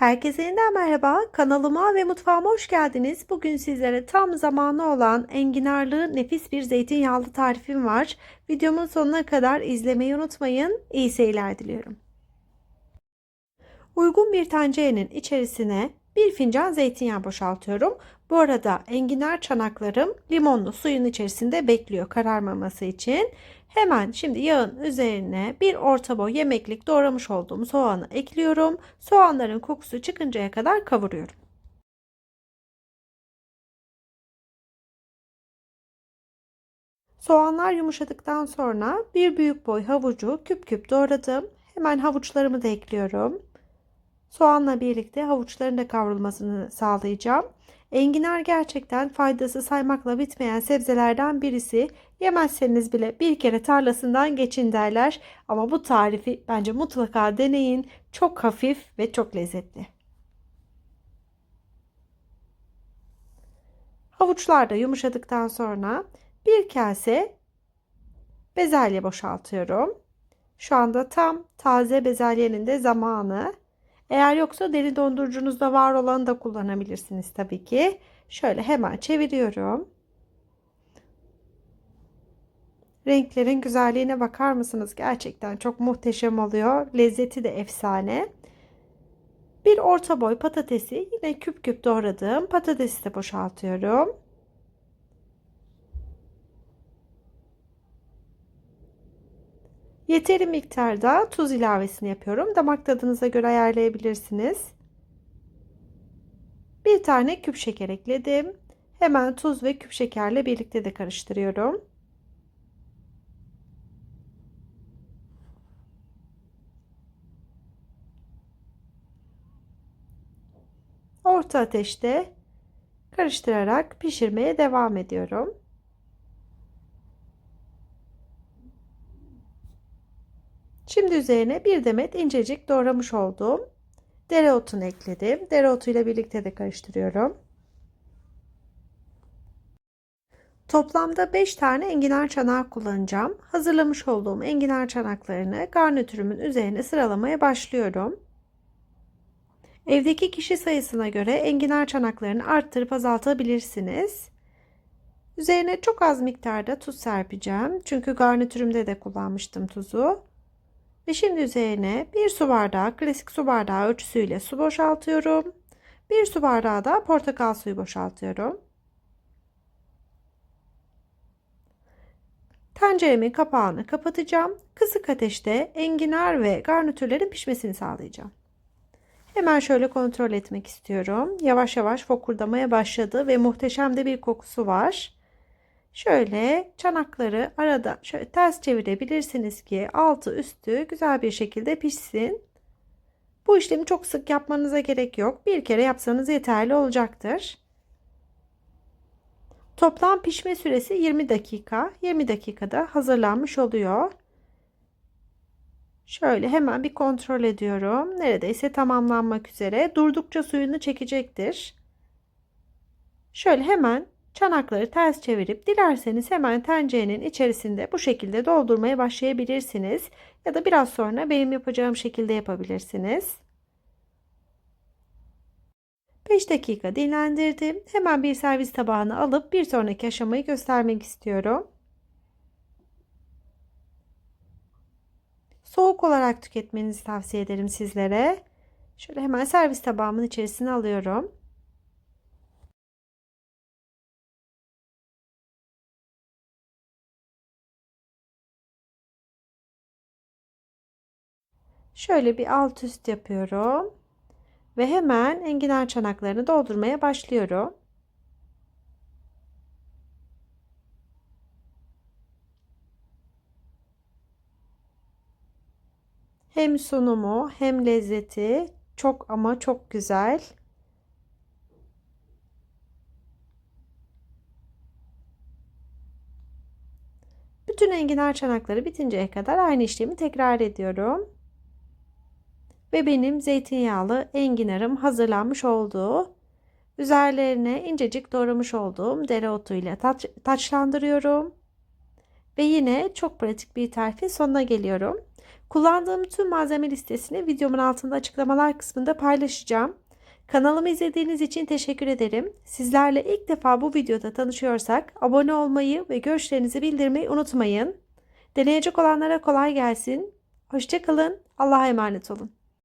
Herkese yeniden merhaba. Kanalıma ve mutfağıma hoş geldiniz. Bugün sizlere tam zamanı olan enginarlı nefis bir zeytinyağlı tarifim var. Videomun sonuna kadar izlemeyi unutmayın. İyi seyirler diliyorum. Uygun bir tencerenin içerisine bir fincan zeytinyağı boşaltıyorum. Bu arada enginar çanaklarım limonlu suyun içerisinde bekliyor kararmaması için. Hemen şimdi yağın üzerine bir orta boy yemeklik doğramış olduğum soğanı ekliyorum. Soğanların kokusu çıkıncaya kadar kavuruyorum. Soğanlar yumuşadıktan sonra bir büyük boy havucu küp küp doğradım. Hemen havuçlarımı da ekliyorum. Soğanla birlikte havuçların da kavrulmasını sağlayacağım. Enginar gerçekten faydası saymakla bitmeyen sebzelerden birisi. Yemezseniz bile bir kere tarlasından geçin derler. Ama bu tarifi bence mutlaka deneyin. Çok hafif ve çok lezzetli. Havuçlar da yumuşadıktan sonra bir kase bezelye boşaltıyorum. Şu anda tam taze bezelyenin de zamanı. Eğer yoksa deri dondurucunuzda var olanı da kullanabilirsiniz tabii ki. Şöyle hemen çeviriyorum. Renklerin güzelliğine bakar mısınız? Gerçekten çok muhteşem oluyor. Lezzeti de efsane. Bir orta boy patatesi yine küp küp doğradığım patatesi de boşaltıyorum. Yeteri miktarda tuz ilavesini yapıyorum. Damak tadınıza göre ayarlayabilirsiniz. Bir tane küp şeker ekledim. Hemen tuz ve küp şekerle birlikte de karıştırıyorum. Orta ateşte karıştırarak pişirmeye devam ediyorum. Şimdi üzerine bir demet incecik doğramış olduğum dereotunu ekledim. Dereotuyla birlikte de karıştırıyorum. Toplamda 5 tane enginar çanağı kullanacağım. Hazırlamış olduğum enginar çanaklarını garnitürümün üzerine sıralamaya başlıyorum. Evdeki kişi sayısına göre enginar çanaklarını arttırıp azaltabilirsiniz. Üzerine çok az miktarda tuz serpeceğim. Çünkü garnitürümde de kullanmıştım tuzu. Ve şimdi üzerine bir su bardağı klasik su bardağı ölçüsüyle su boşaltıyorum. Bir su bardağı da portakal suyu boşaltıyorum. Tenceremin kapağını kapatacağım. Kısık ateşte enginar ve garnitürlerin pişmesini sağlayacağım. Hemen şöyle kontrol etmek istiyorum. Yavaş yavaş fokurdamaya başladı ve muhteşem de bir kokusu var. Şöyle çanakları arada şöyle ters çevirebilirsiniz ki altı üstü güzel bir şekilde pişsin. Bu işlemi çok sık yapmanıza gerek yok. Bir kere yapsanız yeterli olacaktır. Toplam pişme süresi 20 dakika. 20 dakikada hazırlanmış oluyor. Şöyle hemen bir kontrol ediyorum. Neredeyse tamamlanmak üzere. Durdukça suyunu çekecektir. Şöyle hemen Çanakları ters çevirip dilerseniz hemen tencerenin içerisinde bu şekilde doldurmaya başlayabilirsiniz. Ya da biraz sonra benim yapacağım şekilde yapabilirsiniz. 5 dakika dinlendirdim. Hemen bir servis tabağına alıp bir sonraki aşamayı göstermek istiyorum. Soğuk olarak tüketmenizi tavsiye ederim sizlere. Şöyle hemen servis tabağımın içerisine alıyorum. Şöyle bir alt üst yapıyorum. Ve hemen enginar çanaklarını doldurmaya başlıyorum. Hem sunumu hem lezzeti çok ama çok güzel. Bütün enginar çanakları bitinceye kadar aynı işlemi tekrar ediyorum ve benim zeytinyağlı enginarım hazırlanmış oldu. Üzerlerine incecik doğramış olduğum dereotu ile taç, taçlandırıyorum. Ve yine çok pratik bir tarifin sonuna geliyorum. Kullandığım tüm malzeme listesini videomun altında açıklamalar kısmında paylaşacağım. Kanalımı izlediğiniz için teşekkür ederim. Sizlerle ilk defa bu videoda tanışıyorsak abone olmayı ve görüşlerinizi bildirmeyi unutmayın. Deneyecek olanlara kolay gelsin. Hoşçakalın. Allah'a emanet olun.